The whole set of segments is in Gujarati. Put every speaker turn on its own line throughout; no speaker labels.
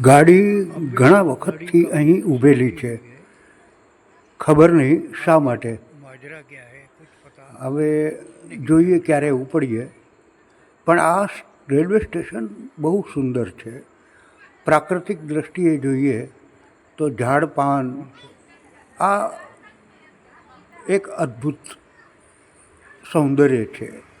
ગાડી ઘણા વખતથી અહીં ઊભેલી છે. ખબર નહીં શા માટે. હવે જોઈએ ક્યારે ઉપડીએ. પણ આ રેલવે સ્ટેશન બહુ સુંદર છે. પ્રાકૃતિક દ્રષ્ટિએ જોઈએ તો ઝાડ પાન આ એક અદ્ભુત સૌંદર્ય છે.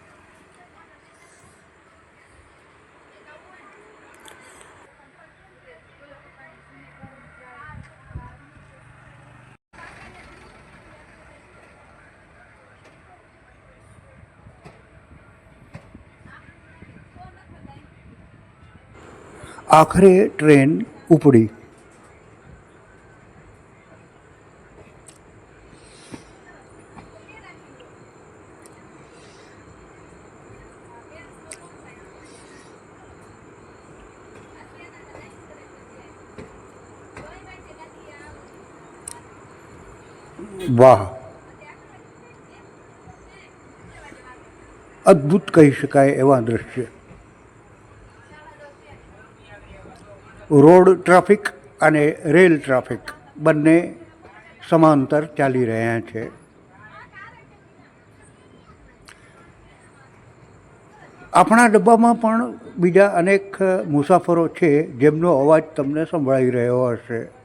આખરે ટ્રેન ઉપડી. વાહ. અદ્ભુત કહી શકાય એવા દ્રશ્ય. રોડ ટ્રાફિક અને રેલ ટ્રાફિક બંને સમાંતર ચાલી રહ્યા છે. આપણા ડબ્બામાં પણ બીજા અનેક મુસાફરો છે જેમનો અવાજ તમને સંભળાઈ રહ્યો હશે.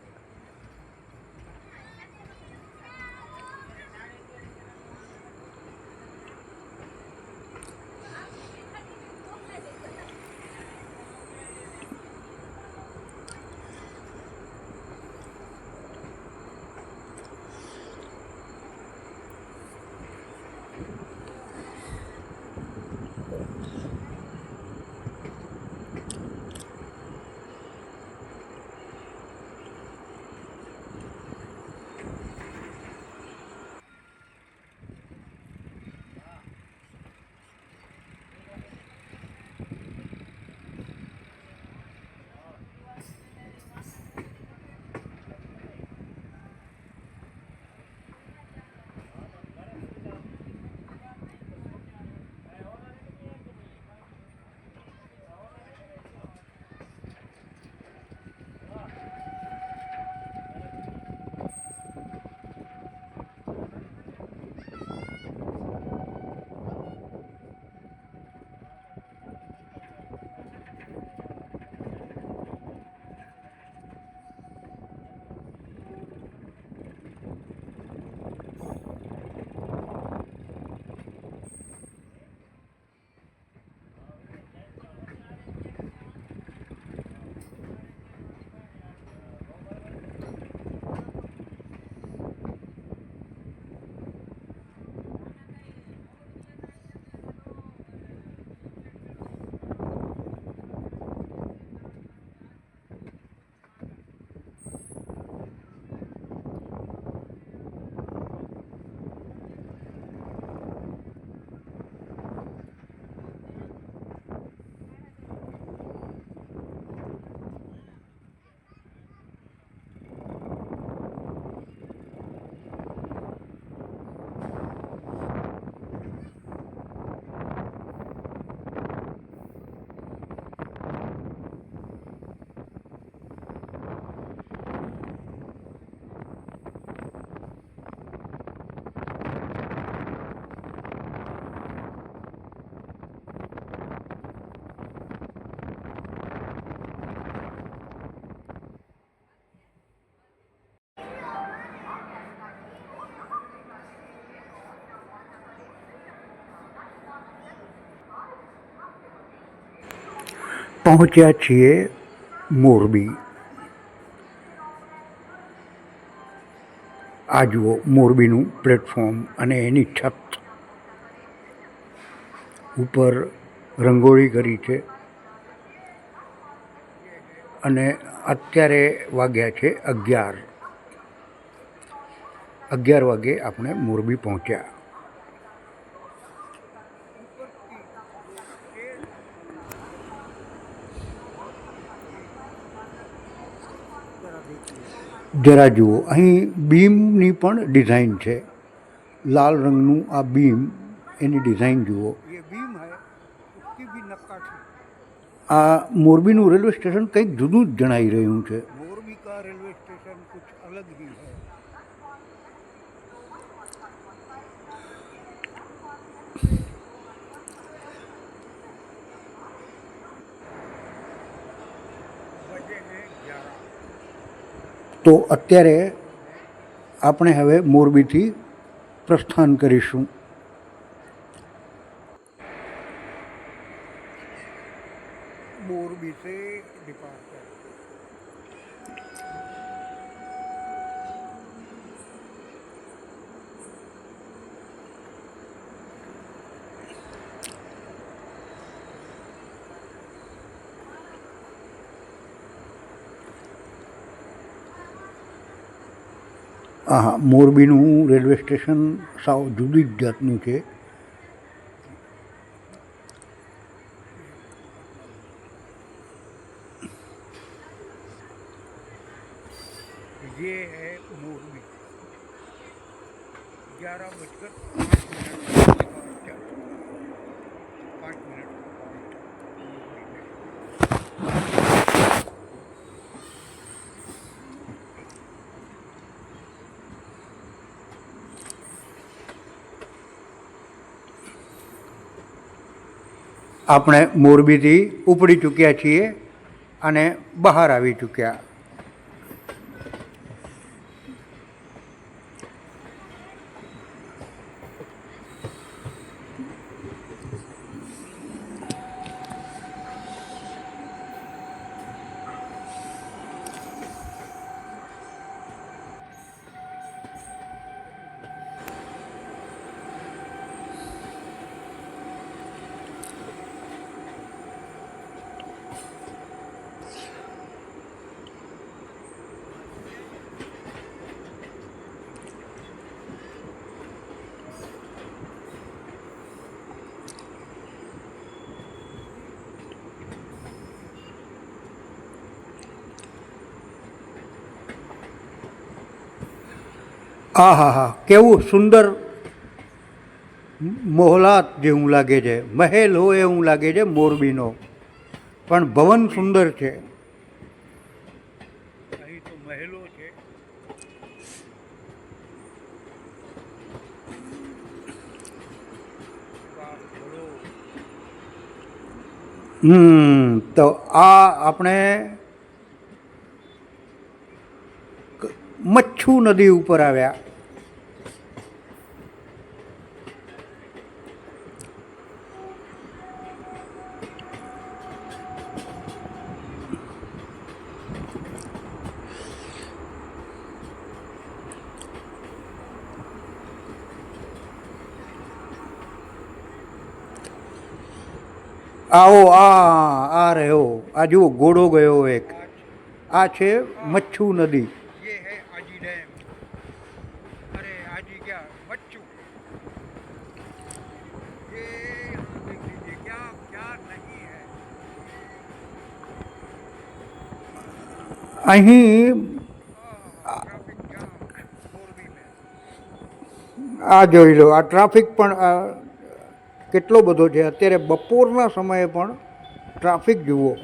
પહોંચ્યા છીએ મોરબી. આ જુઓ મોરબીનું પ્લેટફોર્મ અને એની છત ઉપર રંગોળી કરી છે અને અત્યારે વાગ્યા છે અગિયાર. અગિયાર વાગે આપણે મોરબી પહોંચ્યા. જરા જુઓ અહીં બીમની પણ ડિઝાઇન છે. લાલ રંગનું આ બીમ એની ડિઝાઇન જુઓ. આ મોરબીનું રેલવે સ્ટેશન કંઈક જુદું જ જણાઈ રહ્યું છે. તો અત્યારે આપણે હવે મોરબીથી પ્રસ્થાન કરીશું
મોરબી સે ડિપાર્ચર
હા મોરબીનું રેલવે સ્ટેશન સાવ જુદી જ જાતનું છે. આપણે મોરબીથી ઉપડી ચૂક્યા છીએ અને બહાર આવી ચૂક્યા. આ હા હા કેવું સુંદર મોહલાત જેવું લાગે છે મહેલ હોય એવું લાગે છે મોરબીનો. પણ ભવન સુંદર છે.
અહીં તો મહેલો છે.
હમ તો આ આપણે મચ્છુ નદી ઉપર આવ્યા. આવો આ આ રહ્યો. આ જુઓ ઘોડો ગયો એક. આ છે મચ્છુ નદી. અહીં આ જોઈ લો આ ટ્રાફિક પણ કેટલો બધો છે. અત્યારે બપોરના સમયે પણ ટ્રાફિક જુઓ.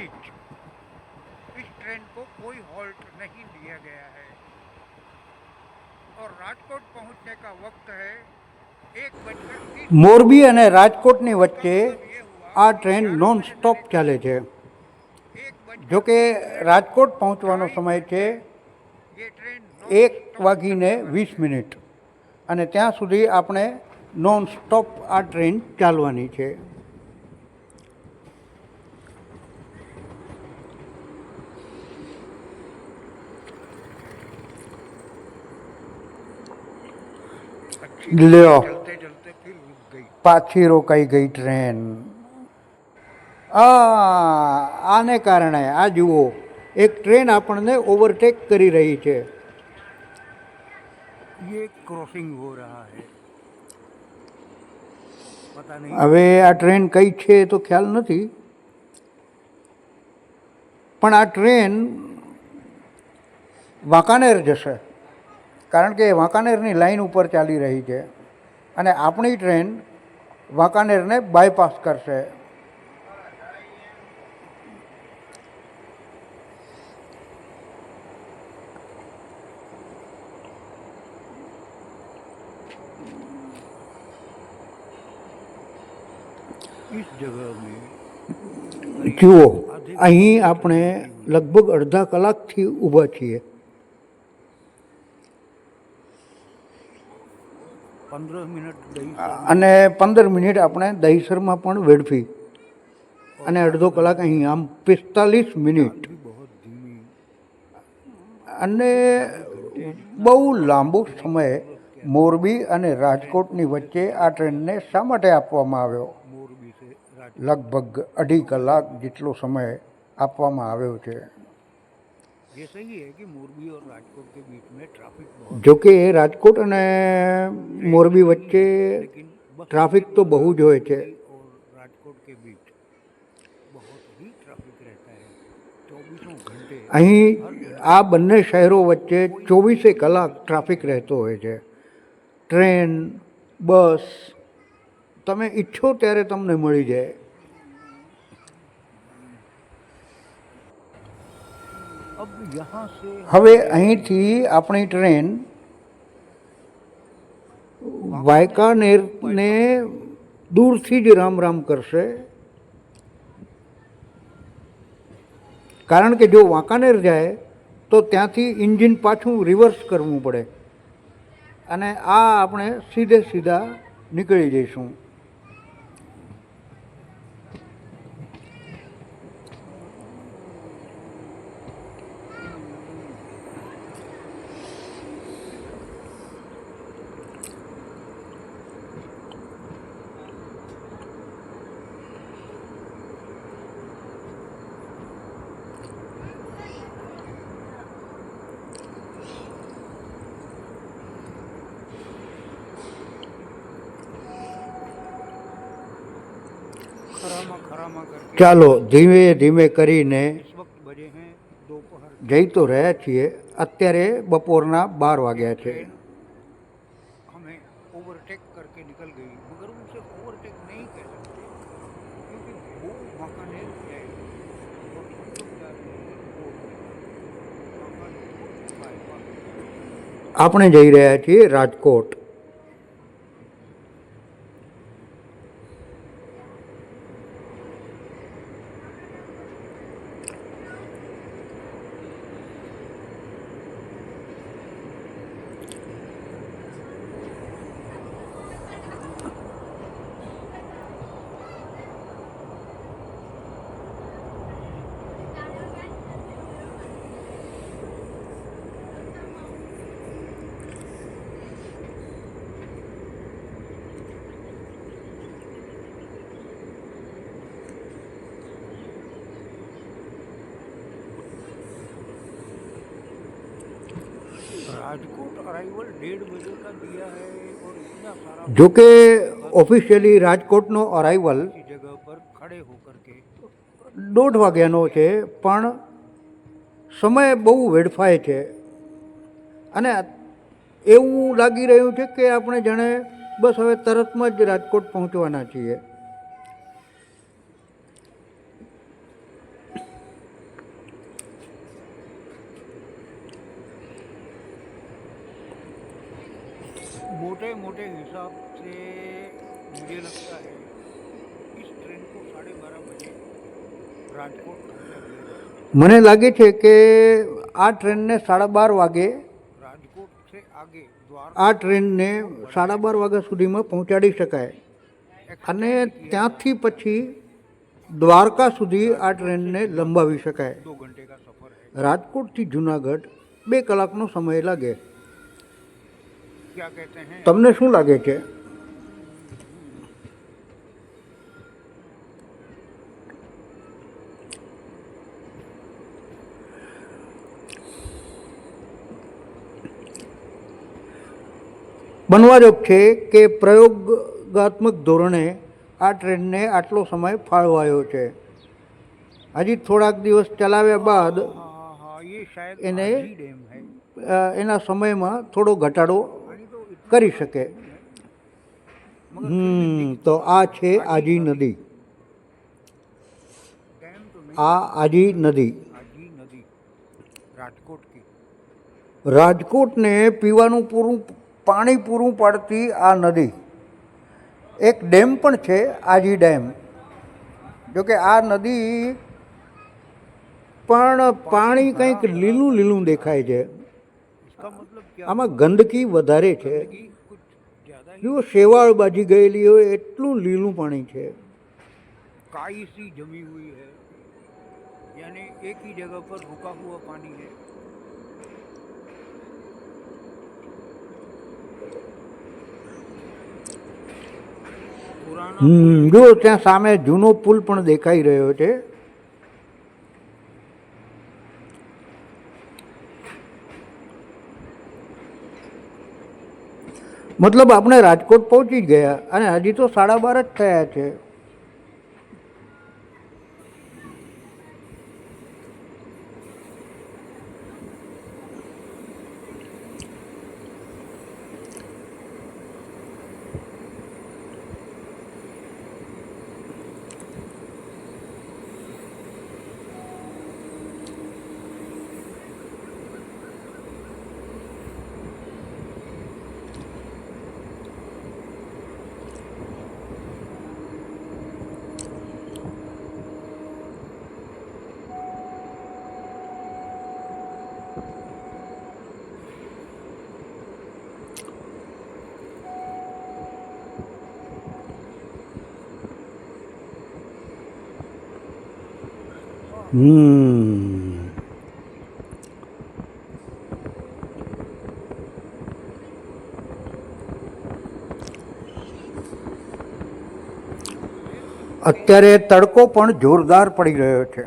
राजकोट के बीच इस ट्रेन को कोई हॉल्ट नहीं दिया गया है और राजकोट पहुंचने का वक्त है एक बजकर तीस
મોરબી અને રાજકોટની વચ્ચે આ ટ્રેન નોન સ્ટોપ ચાલે છે
एक बज
જો કે રાજકોટ પહોંચવાનો સમય છે
ये ट्रेन
એક વાગીને વીસ મિનિટ અને ત્યાં સુધી આપણે નોન સ્ટોપ આ ટ્રેન ચાલવાની છે લ્યો. પાછી રોકાઈ ગઈ ટ્રેન. આને કારણે આ જુઓ એક ટ્રેન આપણને ઓવરટેક કરી રહી છે.
ક્રોસિંગ હો રહા હૈ.
હવે આ ટ્રેન કઈ છે એ તો ખ્યાલ નથી. પણ આ ટ્રેન વાંકાનેર જશે. કારણ કે એ વાંકાનેરની લાઇન ઉપર ચાલી રહી છે અને આપણી ટ્રેન વાંકાનેરને બાયપાસ કરશે. જુઓ અહીં આપણે લગભગ અડધા કલાકથી ઊભા છીએ. અને પંદર મિનિટ આપણે દહીસરમાં પણ વેડફી. અને અડધો કલાક અહીં આમ પિસ્તાલીસ મિનિટ. અને બહુ લાંબો સમય મોરબી અને રાજકોટની વચ્ચે આ ટ્રેનને શા માટે આપવામાં આવ્યો? લગભગ અઢી કલાક જેટલો સમય આપવામાં આવ્યો છે. જોકે રાજકોટ અને મોરબી વચ્ચે ટ્રાફિક તો બહુ જ હોય છે. અહીં આ બંને શહેરો વચ્ચે ચોવીસે કલાક ટ્રાફિક રહેતો હોય છે. ટ્રેન બસ તમે ઈચ્છો ત્યારે તમને મળી જાય. હવે અહીંથી આપણી ટ્રેન વાયકાનેરને દૂરથી જ રામ રામ કરશે. કારણ કે જો વાંકાનેર જાય, તો ત્યાંથી ઇન્જિન પાછું રિવર્સ કરવું પડે. અને આ આપણે સીધે સીધા નીકળી જઈશું. ચાલો ધીમે ધીમે કરીને
इस वक्त बजे हैं दोपहर
જઈ તો રહ્યા છીએ અત્યારે બપોરના બાર વાગ્યા છે
ट्रेन हमें ओवरटेक करके निकल गई मगर उसे ओवरटेक नहीं कह सकते क्योंकि वो वांकानेर है और हम लोग जा रहे हैं वो वांकानेर बाईपास
આપણે જઈ રહ્યા છીએ રાજકોટ જો કે ઓફિશિયલી રાજકોટનો અરાઇવલ દોઢ વાગ્યાનો છે પણ સમય બહુ વેડફાય છે. અને એવું લાગી રહ્યું છે કે આપણે જાણે બસ હવે તરતમાં જ રાજકોટ પહોંચવાના છીએ.
मोटे मोटे हिसाब से मुझे लगता है इस ट्रेन को साढ़े बारह बजे राजकोट पहुंचा दिया जाए
મને લાગે છે કે આ ટ્રેનને સાડા બાર વાગે
राजकोट से आगे द्वार
આ ટ્રેનને સાડા બાર વાગ્યા સુધીમાં પહોંચાડી શકાય અને ત્યાંથી પછી દ્વારકા સુધી આ ટ્રેનને લંબાવી શકાય
दो घंटे का सफर है
રાજકોટથી જુનાગઢ બે કલાકનો સમય લાગે
क्या कहते हैं
તમને શું લાગે છે બનવાજોગ છે કે પ્રયોગાત્મક ધોરણે આ ટ્રેનને આટલો સમય ફાળવાયો છે હજી થોડાક દિવસ ચલાવ્યા બાદ એને એના સમયમાં થોડો ઘટાડો કરી શકે. તો આ છે આજી નદી. આ આજી નદી. રાજકોટને પીવાનું પૂરું, પાણી પૂરું પાડતી આ નદી. એક ડેમ પણ છે, આજી ડેમ. જોકે આ નદી પણ પાણી કંઈક લીલું લીલું દેખાય છે. આમાં ગંદકી વધારે છે
कि कुछ ज़्यादा ही
જુઓ શેવાળ બાજી ગયેલી હોય એટલું લીલું પાણી છે
काई सी जमी हुई है यानी एक ही जगह पर रुका हुआ पानी है पुराना
હમ જુઓ ત્યાં સામે જૂનો પુલ પણ દેખાઈ રહ્યો છે મતલબ આપણે રાજકોટ પહોંચી જ ગયા અને હજી તો સાડા બાર જ થયા છે. હમ. અત્યારે તડકો પણ જોરદાર પડી રહ્યો છે.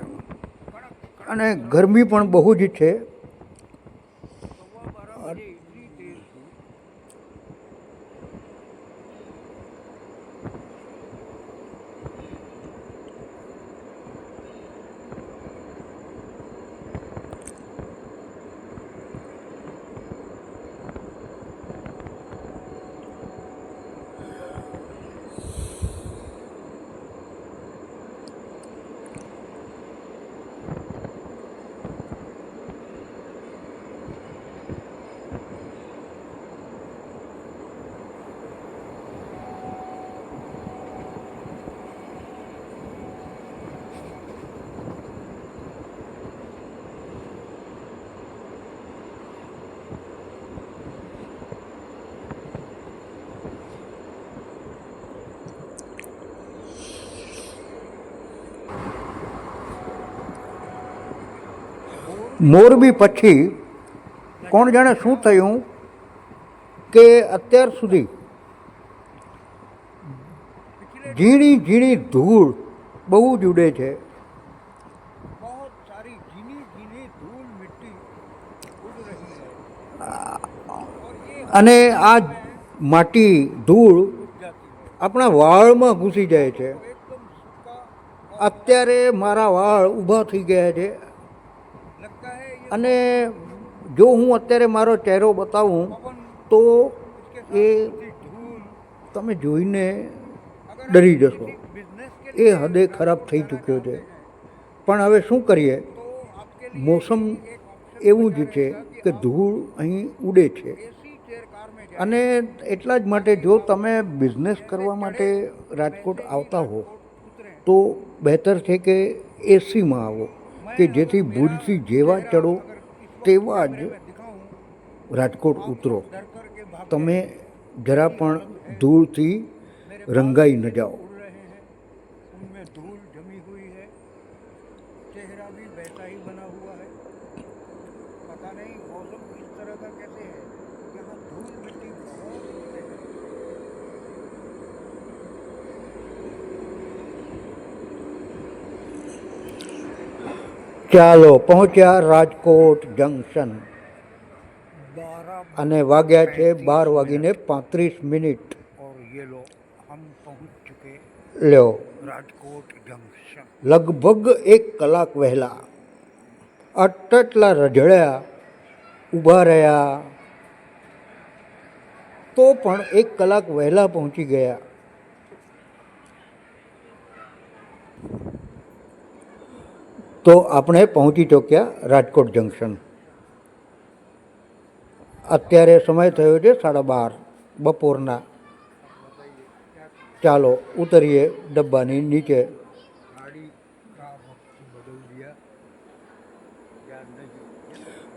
અને ગરમી પણ બહુ જ છે. મોરબી પછી કોણ જાણે શું થયું કે અત્યાર સુધી ઝીણી ઝીણી ધૂળ બહુ જ ઉડે છે. અને આ માટી ધૂળ આપણા વાળમાં ઘૂસી જાય છે. અત્યારે મારા વાળ ઊભા થઈ ગયા છે. અને જો હું અત્યારે મારો ચહેરો બતાવું, તો એ તમે જોઈને ડરી જશો. એ હદે ખરાબ થઈ ચૂક્યો છે. પણ હવે શું કરીએ? મોસમ એવું જ છે કે ધૂળ અહીં ઉડે છે. અને એટલા જ માટે જો તમે બિઝનેસ કરવા માટે રાજકોટ આવતા હો, તો બહેતર છે કે એસીમાં આવો. કે જેથી ભૂલથી જેવા ચડો તેવા જ રાજકોટ ઉતરો. તમે જરા પણ ધૂળથી રંગાઈ ન જાઓ. ચાલો પહોંચ્યા રાજકોટ જંકશન અને વાગ્યા છે બાર વાગીને પાંત્રીસ મિનિટ. લ્યો.
રાજકોટ જંકશન
લગભગ એક કલાક વહેલા. આટલા રજળ્યા ઊભા રહ્યા. તો પણ એક કલાક વહેલા પહોંચી ગયા. તો આપણે પહોંચી ચૂક્યા રાજકોટ જંકશન અત્યારે સમય થયો છે સાડા બાર, બપોરના. ચાલો, ઉતરીએ ડબ્બાની નીચે.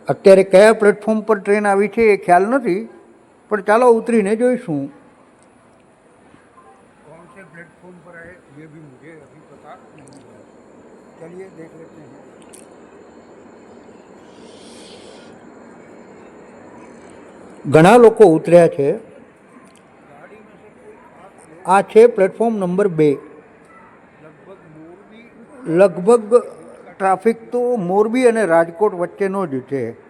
અત્યારે કયા પ્લેટફોર્મ પર ટ્રેન આવી છે એ ખ્યાલ નથી, પણ ચાલો ઉતરીને જોઈશું. ઘણા લોકો ઉતર્યા છે. આ છે પ્લેટફોર્મ નંબર બે. લગભગ ટ્રાફિક તો મોરબી અને રાજકોટ વચ્ચેનો જ છે.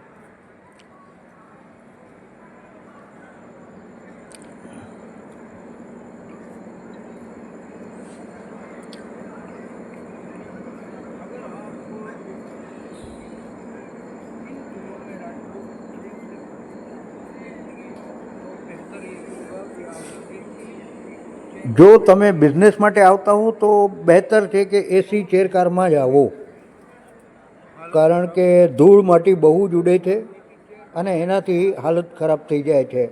જો તમે બિઝનેસ માટે આવતા હો, તો બહેતર છે કે એસી ચેર કારમાં જ આવો. કારણ કે ધૂળ માટી બહુ જ ઉડે છે અને એનાથી હાલત ખરાબ થઈ જાય છે.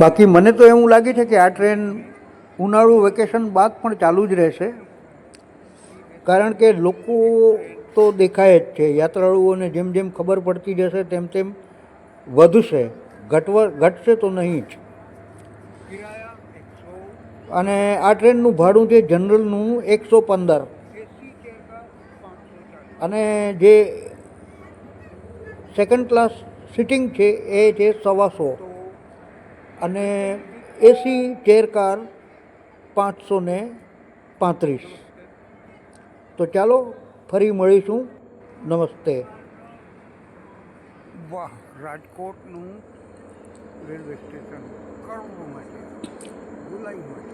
બાકી મને તો એવું લાગે છે કે આ ટ્રેન ઉનાળું વેકેશન બાદ પણ ચાલુ જ રહેશે. કારણ કે લોકો તો દેખાય જ છે, યાત્રાળુઓને જેમ જેમ ખબર પડતી જશે, તેમ તેમ વધશે. ઘટવ, ઘટશે તો નહીં જ. અને આ ટ્રેનનું ભાડું છે જનરલનું એકસો પંદર. અને જે સેકન્ડ ક્લાસ સિટિંગ છે, એ છે સવાસો. અને એસી ચેર કાર પાંચસો ને પાંત્રીસ. તો ચાલો ફરી મળીશું. નમસ્તે.
વાહ, રાજકોટનું રેલવે સ્ટેશન કરોડો માટે. ભૂલાઈ માટે